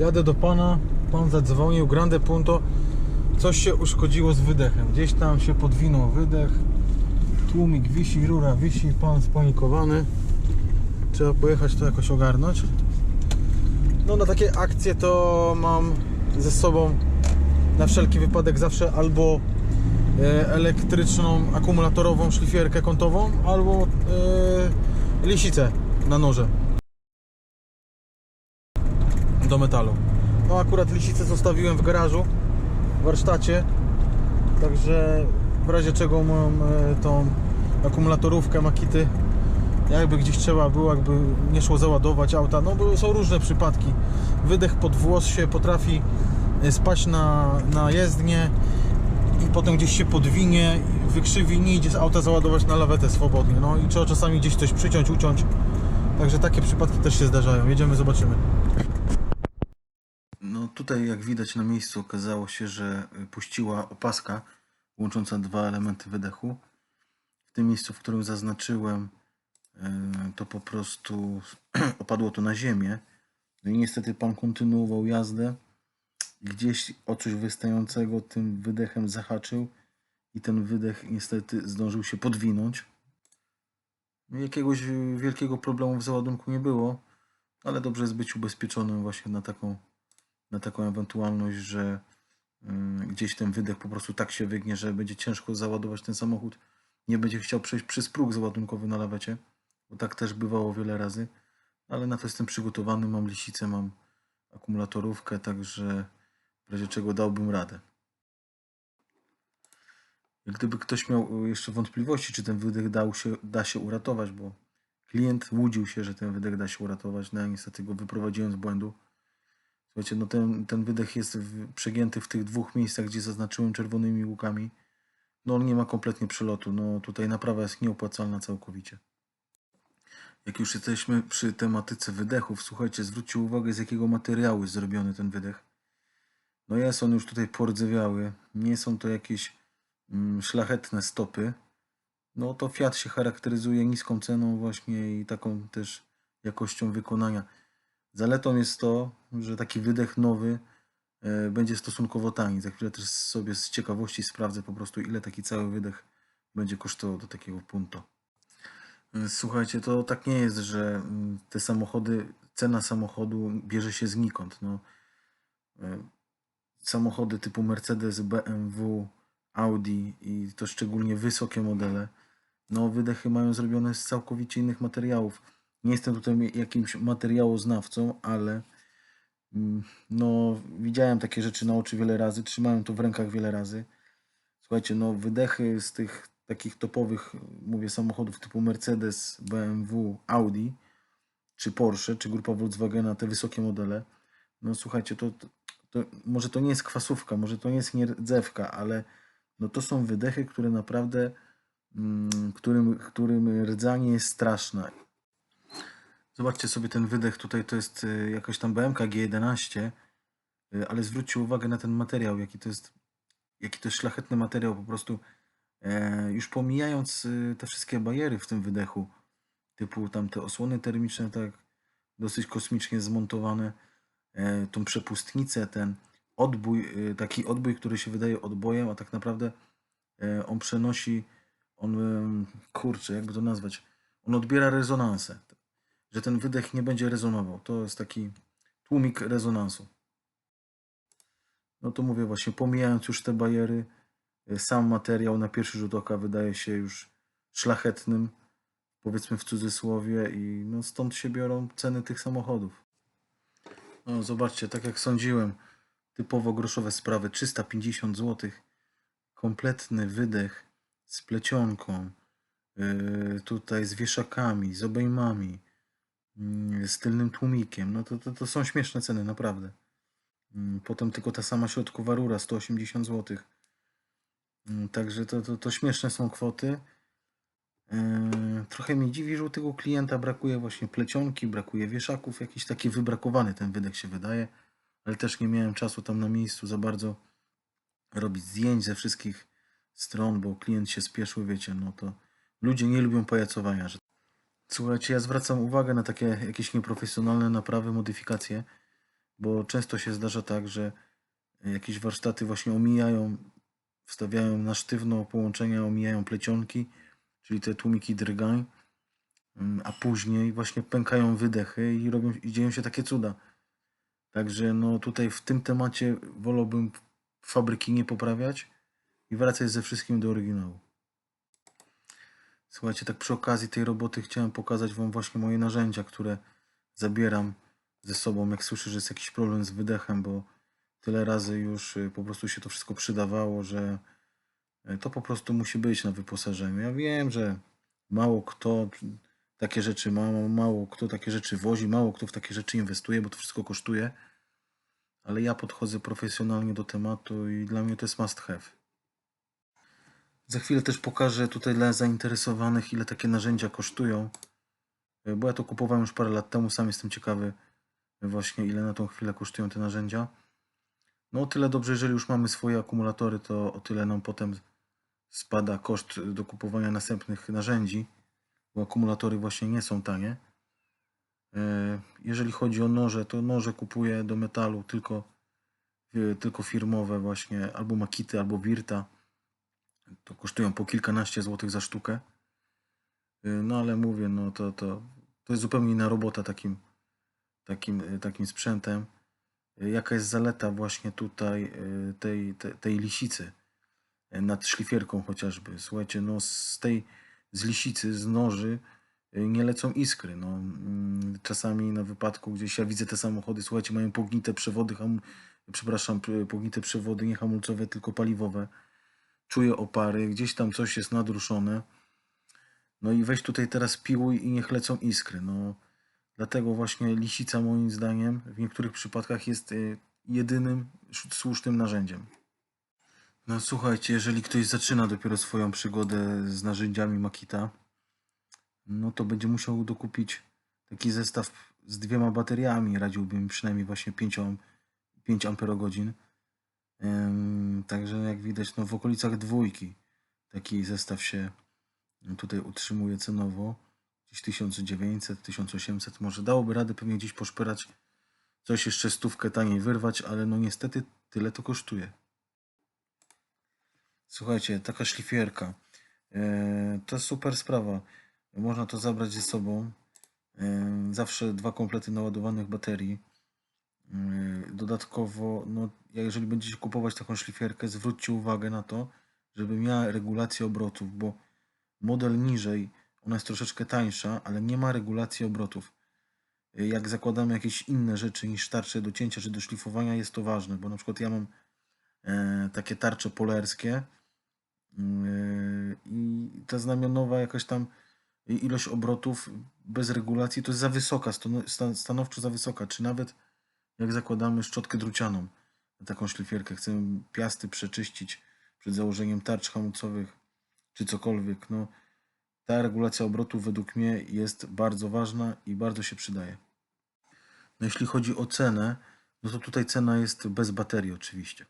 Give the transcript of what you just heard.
Jadę do pana, pan zadzwonił, grande punto. Coś się uszkodziło z wydechem. Gdzieś tam się podwinął wydech. Tłumik wisi, rura wisi, pan spanikowany. Trzeba pojechać to jakoś ogarnąć. No na takie akcje to mam ze sobą na wszelki wypadek zawsze albo e, elektryczną akumulatorową szlifierkę kątową, albo e, lisicę na noże do metalu. No akurat lisicę zostawiłem w garażu, w warsztacie, także w razie czego mam e, tą akumulatorówkę Makity, jakby gdzieś trzeba było, jakby nie szło załadować auta, no bo są różne przypadki. Wydech pod włos się potrafi e, spaść na, na jezdnię i potem gdzieś się podwinie, wykrzywi, nie idzie z auta załadować na lawetę swobodnie, no i trzeba czasami gdzieś coś przyciąć, uciąć. Także takie przypadki też się zdarzają. Jedziemy, zobaczymy. No tutaj jak widać na miejscu okazało się, że puściła opaska łącząca dwa elementy wydechu. W tym miejscu, w którym zaznaczyłem, y, to po prostu opadło to na ziemię. No i niestety pan kontynuował jazdę. Gdzieś o coś wystającego tym wydechem zahaczył i ten wydech niestety zdążył się podwinąć. Jakiegoś y, wielkiego problemu w załadunku nie było, ale dobrze jest być ubezpieczonym właśnie na taką na taką ewentualność, że mm, gdzieś ten wydech po prostu tak się wygnie, że będzie ciężko załadować ten samochód. Nie będzie chciał przejść przez próg załadunkowy na lawecie, bo tak też bywało wiele razy. Ale na to jestem przygotowany, mam lisicę, mam akumulatorówkę, także w razie czego dałbym radę. Gdyby ktoś miał y, jeszcze wątpliwości, czy ten wydech dał się, da się uratować, bo klient łudził się, że ten wydech da się uratować, no ja niestety go wyprowadziłem z błędu. Słuchajcie, no ten, ten wydech jest w, przegięty w tych dwóch miejscach, gdzie zaznaczyłem czerwonymi łukami. No on nie ma kompletnie przelotu. No tutaj naprawa jest nieopłacalna całkowicie. Jak już jesteśmy przy tematyce wydechów, słuchajcie, zwróćcie uwagę z jakiego materiału jest zrobiony ten wydech. No jest on już tutaj pordzewiały. Nie są to jakieś mm, szlachetne stopy. No to Fiat się charakteryzuje niską ceną właśnie i taką też jakością wykonania. Zaletą jest to, że taki wydech nowy e, będzie stosunkowo tani. Za chwilę też sobie z ciekawości sprawdzę po prostu, ile taki cały wydech będzie kosztował do takiego punto. E, Słuchajcie, to tak nie jest, że mm, te samochody, cena samochodu bierze się znikąd. No, e, samochody typu Mercedes, BMW, Audi i to szczególnie wysokie modele, no wydechy mają zrobione z całkowicie innych materiałów. Nie jestem tutaj jakimś materiałoznawcą, ale mm, no widziałem takie rzeczy na oczy wiele razy, trzymałem to w rękach wiele razy. Słuchajcie, no wydechy z tych takich topowych, mówię, samochodów typu Mercedes, BMW, Audi, czy Porsche, czy grupa Volkswagena, te wysokie modele, no słuchajcie, to, to, to może to nie jest kwasówka, może to nie jest nie rdzewka, ale no to są wydechy, które naprawdę, mm, którym, którym rdzanie jest straszne. Zobaczcie sobie ten wydech tutaj, to jest y, jakaś tam BMK G11, y, ale zwróćcie uwagę na ten materiał, jaki to jest, jaki to jest szlachetny materiał, po prostu e, już pomijając y, te wszystkie bariery w tym wydechu, typu tam te osłony termiczne, tak dosyć kosmicznie zmontowane, e, tą przepustnicę, ten odbój, taki odbój, który się wydaje odbojem, a tak naprawdę e, on przenosi, on, kurczę, jakby to nazwać, on odbiera rezonansę, że ten wydech nie będzie rezonował. To jest taki tłumik rezonansu. No to mówię właśnie, pomijając już te bariery, y, sam materiał na pierwszy rzut oka wydaje się już szlachetnym, powiedzmy w cudzysłowie, i no stąd się biorą ceny tych samochodów. No zobaczcie, tak jak sądziłem, typowo groszowe sprawy, 350 zł, kompletny wydech z plecionką, yy, tutaj z wieszakami, z obejmami, z tylnym tłumikiem, no to, to, to są śmieszne ceny, naprawdę. Yy, Potem tylko ta sama środkowa rura, 180 zł. Także to, to, to śmieszne są kwoty. Yy, Trochę mnie dziwi, że u tego klienta brakuje właśnie plecionki, brakuje wieszaków, jakiś taki wybrakowany ten wydech się wydaje, ale też nie miałem czasu tam na miejscu za bardzo robić zdjęć ze wszystkich stron, bo klient się spieszył, wiecie, no to ludzie nie lubią pajacowania. Że... Słuchajcie, ja zwracam uwagę na takie jakieś nieprofesjonalne naprawy, modyfikacje, bo często się zdarza tak, że jakieś warsztaty właśnie omijają, wstawiają na sztywno połączenia, omijają plecionki, czyli te tłumiki drgań, mm, a później właśnie pękają wydechy i robią, i dzieją się takie cuda. Także no tutaj w tym temacie wolałbym fabryki nie poprawiać i wracać ze wszystkim do oryginału. Słuchajcie, tak przy okazji tej roboty chciałem pokazać Wam właśnie moje narzędzia, które zabieram ze sobą, jak słyszę, że jest jakiś problem z wydechem, bo tyle razy już y, po prostu się to wszystko przydawało, że y, to po prostu musi być na wyposażeniu. Ja wiem, że mało kto takie rzeczy ma, mało kto takie rzeczy wozi, mało kto w takie rzeczy inwestuje, bo to wszystko kosztuje, ale ja podchodzę profesjonalnie do tematu i dla mnie to jest must have. Za chwilę też pokażę tutaj dla zainteresowanych, ile takie narzędzia kosztują. Y, Bo ja to kupowałem już parę lat temu, sam jestem ciekawy y, właśnie ile na tą chwilę kosztują te narzędzia. No o tyle dobrze, jeżeli już mamy swoje akumulatory, to o tyle nam potem spada koszt do kupowania następnych narzędzi, bo akumulatory właśnie nie są tanie. Y, Jeżeli chodzi o noże, to noże kupuję do metalu tylko, tylko firmowe właśnie, albo Makity, albo Virta. To kosztują po kilkanaście złotych za sztukę. Y, No ale mówię, no to, to, to jest zupełnie inna robota takim, takim, y, takim sprzętem. Y, Jaka jest zaleta właśnie tutaj tej, tej, tej lisicy nad szlifierką chociażby. Słuchajcie, no z tej, z lisicy, z noży nie lecą iskry. No, mm, czasami na wypadku gdzieś ja widzę te samochody, słuchajcie, mają pognite przewody, przepraszam, pognite przewody nie hamulcowe, tylko paliwowe. Czuję opary, gdzieś tam coś jest nadruszone. No i weź tutaj teraz piłuj i niech lecą iskry. No, dlatego właśnie lisica moim zdaniem w niektórych przypadkach jest y, jedynym sz- słusznym narzędziem. No słuchajcie, jeżeli ktoś zaczyna dopiero swoją przygodę z narzędziami Makita, no to będzie musiał dokupić taki zestaw z dwiema bateriami. Radziłbym przynajmniej właśnie 5, 5 amperogodzin. Także jak widać, no w okolicach dwójki taki zestaw się tutaj utrzymuje cenowo. Gdzieś 1900, 1800 może dałoby radę pewnie gdzieś poszperać, coś jeszcze stówkę taniej wyrwać, ale no niestety tyle to kosztuje. Słuchajcie, taka szlifierka. E, to super sprawa. Można to zabrać ze sobą. E, zawsze dwa komplety naładowanych baterii. E, dodatkowo, no, jeżeli będziecie kupować taką szlifierkę, zwróćcie uwagę na to, żeby miała regulację obrotów, bo model niżej, ona jest troszeczkę tańsza, ale nie ma regulacji obrotów. E, Jak zakładamy jakieś inne rzeczy niż tarcze do cięcia czy do szlifowania, jest to ważne, bo na przykład ja mam e, takie tarcze polerskie yy, i ta znamionowa jakaś tam ilość obrotów bez regulacji to jest za wysoka, stano- stan- stanowczo za wysoka, czy nawet jak zakładamy szczotkę drucianą na taką szlifierkę, chcemy piasty przeczyścić przed założeniem tarcz hamulcowych czy cokolwiek, no ta regulacja obrotów według mnie jest bardzo ważna i bardzo się przydaje. No jeśli chodzi o cenę, no to tutaj cena jest bez baterii oczywiście.